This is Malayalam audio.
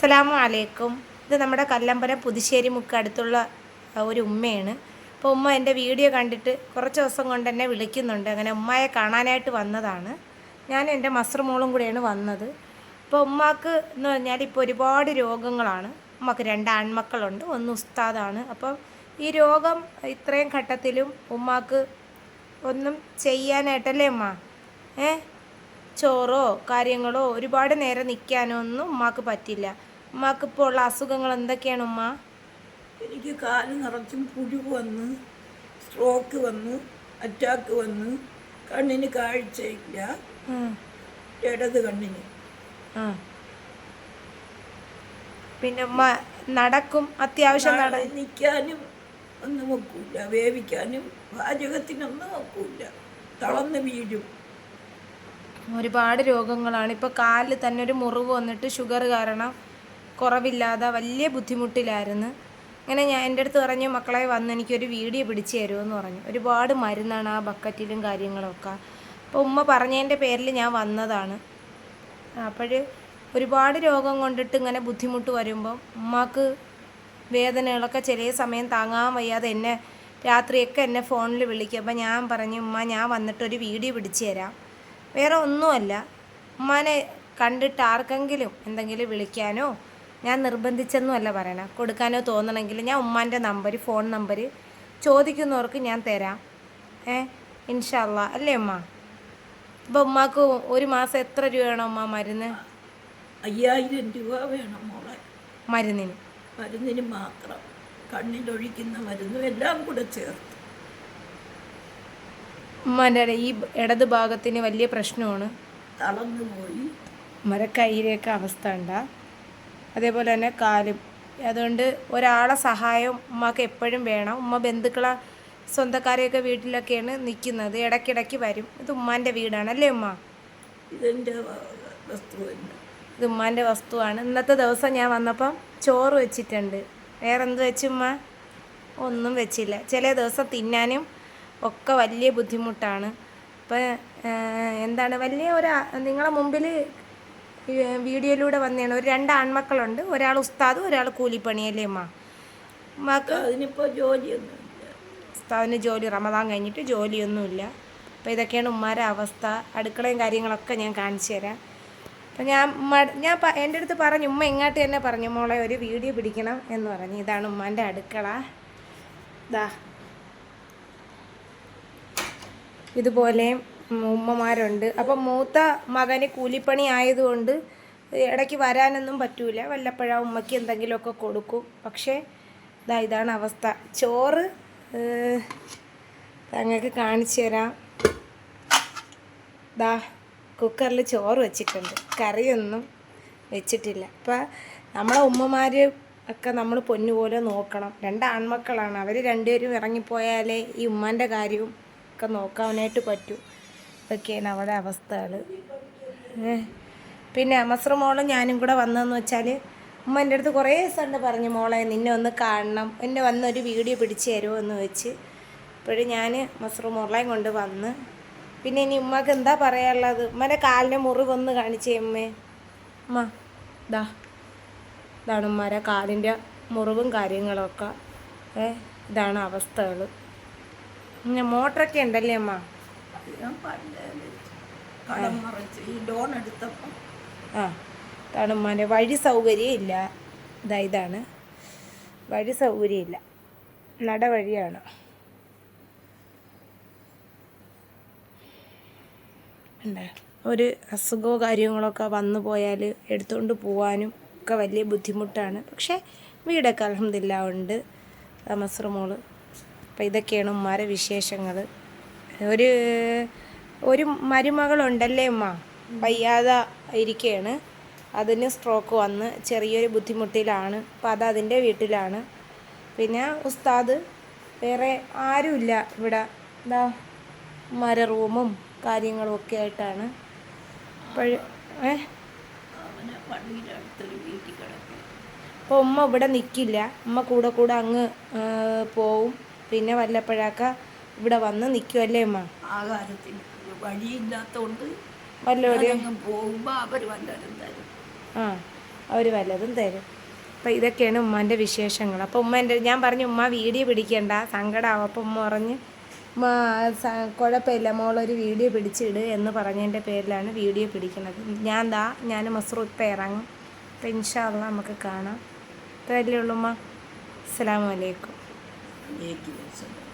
അസ്സലാമു അലൈക്കും. ഇത് നമ്മുടെ കല്ലമ്പലം പുതുശ്ശേരി മുക്ക് അടുത്തുള്ള ഒരു ഉമ്മയാണ്. അപ്പോൾ ഉമ്മ എന്റെ വീഡിയോ കണ്ടിട്ട് കുറച്ച് ദിവസം കൊണ്ട് എന്നെ വിളിക്കുന്നുണ്ട്. അങ്ങനെ ഉമ്മയെ കാണാനായിട്ട് വന്നതാണ്. ഞാൻ എന്റെ മസ്റ്റർ മോളും കൂടെയാണ് വന്നത്. അപ്പോൾ ഉമ്മാക്ക് എന്ന് പറഞ്ഞാൽ ഇപ്പോൾ ഒരുപാട് രോഗങ്ങളാണ്. ഉമ്മക്ക് രണ്ട് ആൺമക്കളുണ്ട് ഒന്ന് ഉസ്താദാണ്. അപ്പം ഈ രോഗം ഇത്രയും ഘട്ടത്തിലും ഉമ്മാക്ക് ഒന്നും ചെയ്യാനായിട്ടല്ലേ ഉമ്മ? ഏ? ചോറോ കാര്യങ്ങളോ ഒരുപാട് നേരം നിൽക്കാനോ ഒന്നും ഉമ്മാക്ക് പറ്റില്ല. ഉമ്മാക്ക് ഇപ്പോൾ ഉള്ള അസുഖങ്ങൾ എന്തൊക്കെയാണ് ഉമ്മ? എനിക്ക് കാൽ നിറച്ചും പുഴു വന്ന് സ്ട്രോക്ക് വന്ന് അറ്റാക്ക് വന്ന് കണ്ണിന് കാഴ്ചയില്ല. ഇടത് കണ്ണിന്. പിന്നെ ഉമ്മ നടക്കും അത്യാവശ്യം നട നിൽക്കാനും ഒന്നും വെക്കൂല വേവിക്കാനും പാചകത്തിനൊന്നും വെക്കൂല തളർന്ന് വീഴും. ഒരുപാട് രോഗങ്ങളാണ്. ഇപ്പോൾ കാലിൽ തന്നെ ഒരു മുറിവ് വന്നിട്ട് ഷുഗർ കാരണം കുറവില്ലാതെ വലിയ ബുദ്ധിമുട്ടിലായിരുന്നു. അങ്ങനെ ഞാൻ എന്റെ അടുത്ത് പറഞ്ഞു മക്കളെ വന്ന് എനിക്കൊരു വീഡിയോ പിടിച്ചു തരുമെന്ന് പറഞ്ഞു. ഒരുപാട് മരുന്നാണ് ആ ബക്കറ്റിലും കാര്യങ്ങളൊക്കെ. അപ്പോൾ ഉമ്മ പറഞ്ഞതിന്റെ പേരിൽ ഞാൻ വന്നതാണ്. അപ്പോൾ ഒരുപാട് രോഗം കൊണ്ടിട്ട് ഇങ്ങനെ ബുദ്ധിമുട്ട് വരുമ്പോൾ ഉമ്മാക്ക് വേദനകളൊക്കെ ചില സമയം താങ്ങാൻ വയ്യാതെ എന്നെ രാത്രിയൊക്കെ എന്നെ ഫോണിൽ വിളിക്കും. അപ്പോൾ ഞാൻ പറഞ്ഞു ഉമ്മ ഞാൻ വന്നിട്ടൊരു വീഡിയോ പിടിച്ചു തരാം. വേറെ ഒന്നുമല്ല. ഉമ്മാനെ കണ്ടിട്ട് ആർക്കെങ്കിലും എന്തെങ്കിലും വിളിക്കാനോ ഞാൻ നിർബന്ധിച്ചെന്നുമല്ല പറയണ. കൊടുക്കാനോ തോന്നണമെങ്കിൽ ഞാൻ ഉമ്മാന്റെ നമ്പർ ഫോൺ നമ്പർ ചോദിക്കുന്നവർക്ക് ഞാൻ തരാം. ഏ ഇൻഷല്ല അല്ലേ ഉമ്മ? ഇപ്പോൾ ഉമ്മാക്ക് ഒരു മാസം എത്ര രൂപ വേണം ഉമ്മ മരുന്ന്? അയ്യായിരം രൂപ വേണം മോളെ. മരുന്നിന്. മരുന്നിന് മാത്രം. കണ്ണിലൊഴിക്കുന്ന മരുന്നും എല്ലാം കൂടെ ചേർത്ത്. ഉമ്മാന്റെ ഈ ഇടത് ഭാഗത്തിന് വലിയ പ്രശ്നമാണ്. തളർന്നു പോയി മരക്കൈയിലേക്ക് അവസ്ഥ ഉണ്ടാ. അതേപോലെ തന്നെ കാലും. അതുകൊണ്ട് ഒരാളെ സഹായം ഉമ്മക്ക് എപ്പോഴും വേണം. ഉമ്മ ബന്ധുക്കളെ സ്വന്തക്കാരെയൊക്കെ വീട്ടിലൊക്കെയാണ് നിൽക്കുന്നത്. ഇടയ്ക്കിടയ്ക്ക് വരും. ഇത് ഉമ്മാന്റെ വീടാണ് അല്ലേ ഉമ്മ? ഇതെന്റെ ഇത് ഉമ്മാന്റെ വസ്തുവാണ്. ഇന്നത്തെ ദിവസം ഞാൻ വന്നപ്പം ചോറ് വെച്ചിട്ടുണ്ട്. വേറെ എന്ത് വെച്ചു ഉമ്മ? ഒന്നും വെച്ചില്ല. ചില ദിവസം തിന്നാനും ഒക്കെ വലിയ ബുദ്ധിമുട്ടാണ്. ഇപ്പം എന്താണ് വലിയ ഒരു നിങ്ങളെ മുമ്പിൽ വീഡിയോയിലൂടെ വന്നതാണ് ഒരു രണ്ട് ആൺമക്കളുണ്ട്. ഒരാൾ ഉസ്താദും ഒരാൾ കൂലിപ്പണിയല്ലേ അമ്മ മക്ക അതിനിപ്പോൾ ഉസ്താദിന് ജോലി റമദാൻ കഴിഞ്ഞിട്ട് ജോലിയൊന്നുമില്ല. അപ്പോൾ ഇതൊക്കെയാണ് ഉമ്മാരെ അവസ്ഥ. അടുക്കളയും കാര്യങ്ങളൊക്കെ ഞാൻ കാണിച്ചു തരാം. അപ്പം ഞാൻ ഞാൻ എന്റെ അടുത്ത് പറഞ്ഞു ഉമ്മ ഇങ്ങോട്ട് തന്നെ പറഞ്ഞു മോളെ ഒരു വീഡിയോ പിടിക്കണം എന്ന് പറഞ്ഞു. ഇതാണ് ഉമ്മാന്റെ അടുക്കള. ദാ. ഇതുപോലെ ഉമ്മമാരുണ്ട്. അപ്പം മൂത്ത മകന് കൂലിപ്പണി ആയതുകൊണ്ട് ഇടയ്ക്ക് വരാനൊന്നും പറ്റൂല. വല്ലപ്പോഴാ ഉമ്മയ്ക്ക് എന്തെങ്കിലുമൊക്കെ കൊടുക്കും. പക്ഷേ ഇതാ ഇതാണ് അവസ്ഥ. ചോറ് ഞങ്ങൾക്ക് കാണിച്ചു തരാം. ദാ കുക്കറിൽ ചോറ് വെച്ചിട്ടുണ്ട്. കറിയൊന്നും വെച്ചിട്ടില്ല. അപ്പം നമ്മളെ ഉമ്മമാർ ഒക്കെ നമ്മൾ പൊന്നുപോലെ നോക്കണം. രണ്ട് ആൺമക്കളാണ്. അവർ രണ്ടുപേരും ഇറങ്ങിപ്പോയാലേ ഈ ഉമ്മാന്റെ കാര്യവും ഒക്കെ നോക്കാനായിട്ട് പറ്റൂ. ഇതൊക്കെയാണ് അവിടെ അവസ്ഥകൾ പിന്നെ മസ്ര മോളും ഞാനും കൂടെ വന്നതെന്ന് വെച്ചാൽ ഉമ്മ എന്റെ അടുത്ത് കുറേ സണ്ട് പറഞ്ഞു മോളെ നിന്നെ ഒന്ന് കാണണം. എന്നെ വന്നൊരു വീഡിയോ പിടിച്ചു തരുമോ? എന്ന് വെച്ച്. അപ്പോഴും ഞാൻ മസ്ര മോളെയും കൊണ്ട് വന്ന്. പിന്നെ ഇനി ഉമ്മക്ക് എന്താ പറയാനുള്ളത്? ഉമ്മന്റെ കാലിന്റെ മുറിവൊന്ന് കാണിച്ചേ ഉമ്മേ. ഉമ്മ ദാ. ഇതാണ് ഉമ്മാരെ കാലിന്റെ മുറിവും കാര്യങ്ങളൊക്കെ. ഏ ഇതാണ് അവസ്ഥകൾ പിന്നെ മോട്ടറൊക്കെ ഉണ്ടല്ലേ അമ്മ? ഞാൻ പണ്ട് കടം മറിച്ച് ഈ ലോൺ എടുത്തപ്പോൾ ആ തണുമാനെ വഴി സൗകര്യം ഇല്ല. ഇതാ ഇതാണ്. വഴി സൗകര്യം ഇല്ല. നടവഴിയാണ്. ഒരു അസുഖമോ കാര്യങ്ങളൊക്കെ വന്നു പോയാൽ എടുത്തുകൊണ്ട് പോകാനും ഒക്കെ വലിയ ബുദ്ധിമുട്ടാണ്. പക്ഷേ വീടൊക്കെ അലഹമില്ല ഉണ്ട്. മസ്ര മോൾ അപ്പോൾ ഇതൊക്കെയാണ് ഉമ്മാരെ വിശേഷങ്ങൾ ഒരു ഒരു മരുമകളുണ്ടല്ലേ ഉമ്മ? വയ്യാതെ ഇരിക്കുകയാണ് അതിന് സ്ട്രോക്ക് വന്ന് ചെറിയൊരു ബുദ്ധിമുട്ടിലാണ്. അപ്പോൾ അത് അതിന്റെ വീട്ടിലാണ്. പിന്നെ ഉസ്താദ് വേറെ ആരുമില്ല ഇവിടെ. എന്താ മര റൂമും കാര്യങ്ങളും ഒക്കെ ആയിട്ടാണ്. അപ്പോൾ ഉമ്മ ഇവിടെ നിൽക്കില്ല ഉമ്മ കൂടെ കൂടെ അങ്ങ് പോവും. പിന്നെ വല്ലപ്പോഴൊക്കെ ഇവിടെ വന്ന് നിൽക്കുമല്ലേ അമ്മ ആഹാരത്തിന് വഴിയില്ലാത്തതുകൊണ്ട് വല്ലവരും ഞാനങ്ങ് പോകുമ്പോൾ അവർ വല്ലവരും തരും. ആ അവർ വല്ലതും തരും. അപ്പോൾ ഇതൊക്കെയാണ് ഉമ്മാന്റെ വിശേഷങ്ങൾ. അപ്പോൾ ഉമ്മ എന്റെ ഞാൻ പറഞ്ഞു ഉമ്മ വീഡിയോ പിടിക്കണ്ട സങ്കടമാവും അപ്പൊ ഉമ്മ പറഞ്ഞ് കുഴപ്പമില്ല മോളൊരു വീഡിയോ പിടിച്ചിട് എന്ന് പറഞ്ഞതിന്റെ പേരിലാണ് വീഡിയോ പിടിക്കുന്നത്. ഞാൻ ദാ ഞാൻ മസ്റൂ ഇപ്പം ഇറങ്ങും. അപ്പോൾ ഇൻഷാല്ല നമുക്ക് കാണാം. ഇത്രയല്ലേ ഉള്ളൂ ഉമ്മ. അസ്സാം വലൈക്കും 英気です。